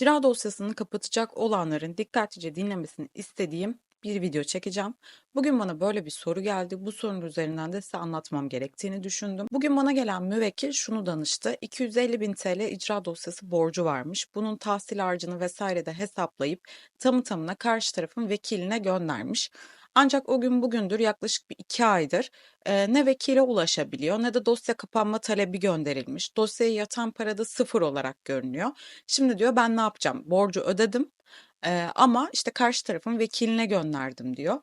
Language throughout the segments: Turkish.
Cira dosyasını kapatacak olanların dikkatlice dinlemesini istediğim bir video çekeceğim. Bugün bana böyle bir soru geldi. Bu sorunun üzerinden de size anlatmam gerektiğini düşündüm. Bugün bana gelen müvekkil şunu danıştı. 250 bin TL icra dosyası borcu varmış. Bunun tahsil harcını vesaire de hesaplayıp tamı tamına karşı tarafın vekiline göndermiş. Ancak o gün bugündür yaklaşık bir iki aydır e, ne vekile ulaşabiliyor ne de dosya kapanma talebi gönderilmiş. Dosyaya yatan para da sıfır olarak görünüyor. Şimdi diyor ben ne yapacağım? Borcu ödedim e, ama işte karşı tarafın vekiline gönderdim diyor.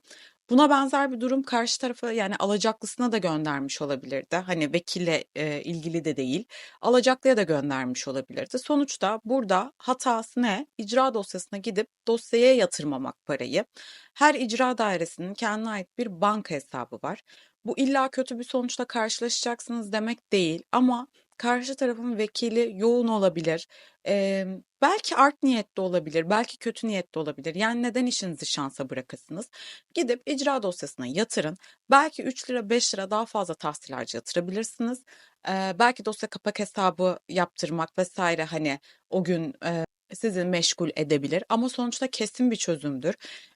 Buna benzer bir durum karşı tarafa yani alacaklısına da göndermiş olabilirdi. Hani vekille e, ilgili de değil, alacaklıya da göndermiş olabilirdi. Sonuçta burada hatası ne? İcra dosyasına gidip dosyaya yatırmamak parayı. Her icra dairesinin kendine ait bir banka hesabı var. Bu illa kötü bir sonuçla karşılaşacaksınız demek değil ama karşı tarafın vekili yoğun olabilir. Eee, belki art niyetli olabilir, belki kötü niyetli olabilir. Yani neden işinizi şansa bırakasınız? Gidip icra dosyasına yatırın. Belki 3 lira 5 lira daha fazla tahsil harcı yatırabilirsiniz. Eee, belki dosya kapak hesabı yaptırmak vesaire hani o gün eee, sizi meşgul edebilir ama sonuçta kesin bir çözümdür.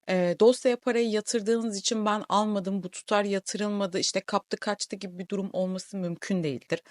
Eee, dosyaya parayı yatırdığınız için ben almadım, bu tutar yatırılmadı, işte kaptı kaçtı gibi bir durum olması mümkün değildir.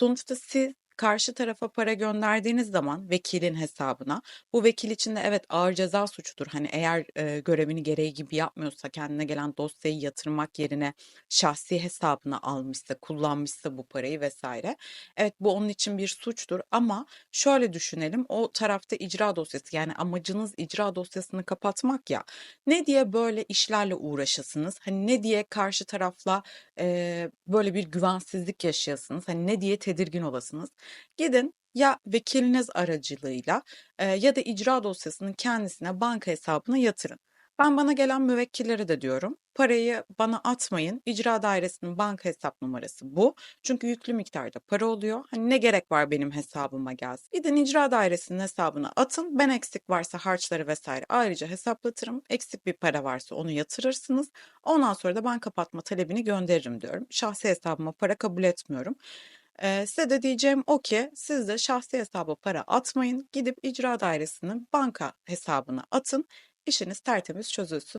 Sonuçta siz karşı tarafa para gönderdiğiniz zaman vekilin hesabına, bu vekil için de evet ağır ceza suçudur. Hani eğer e, görevini gereği gibi yapmıyorsa, kendine gelen dosyayı yatırmak yerine şahsi hesabına almışsa, kullanmışsa bu parayı vesaire. Evet bu onun için bir suçtur ama şöyle düşünelim o tarafta icra dosyası yani amacınız icra dosyasını kapatmak ya ne diye böyle işlerle uğraşasınız hani ne diye karşı tarafla e, böyle bir güvensizlik yaşayasınız hani ne diye tedirgin olasınız gidin ya vekiliniz aracılığıyla e, ya da icra dosyasının kendisine banka hesabına yatırın. Ben bana gelen müvekkillere de diyorum. Parayı bana atmayın. İcra dairesinin banka hesap numarası bu. Çünkü yüklü miktarda para oluyor. Hani ne gerek var benim hesabıma gelsin. Gidin icra dairesinin hesabına atın. Ben eksik varsa harçları vesaire ayrıca hesaplatırım. Eksik bir para varsa onu yatırırsınız. Ondan sonra da ben kapatma talebini gönderirim diyorum. Şahsi hesabıma para kabul etmiyorum. Eee, size de diyeceğim o ki siz de şahsi hesaba para atmayın. Gidip icra dairesinin banka hesabına atın. İşiniz tertemiz çözülsün.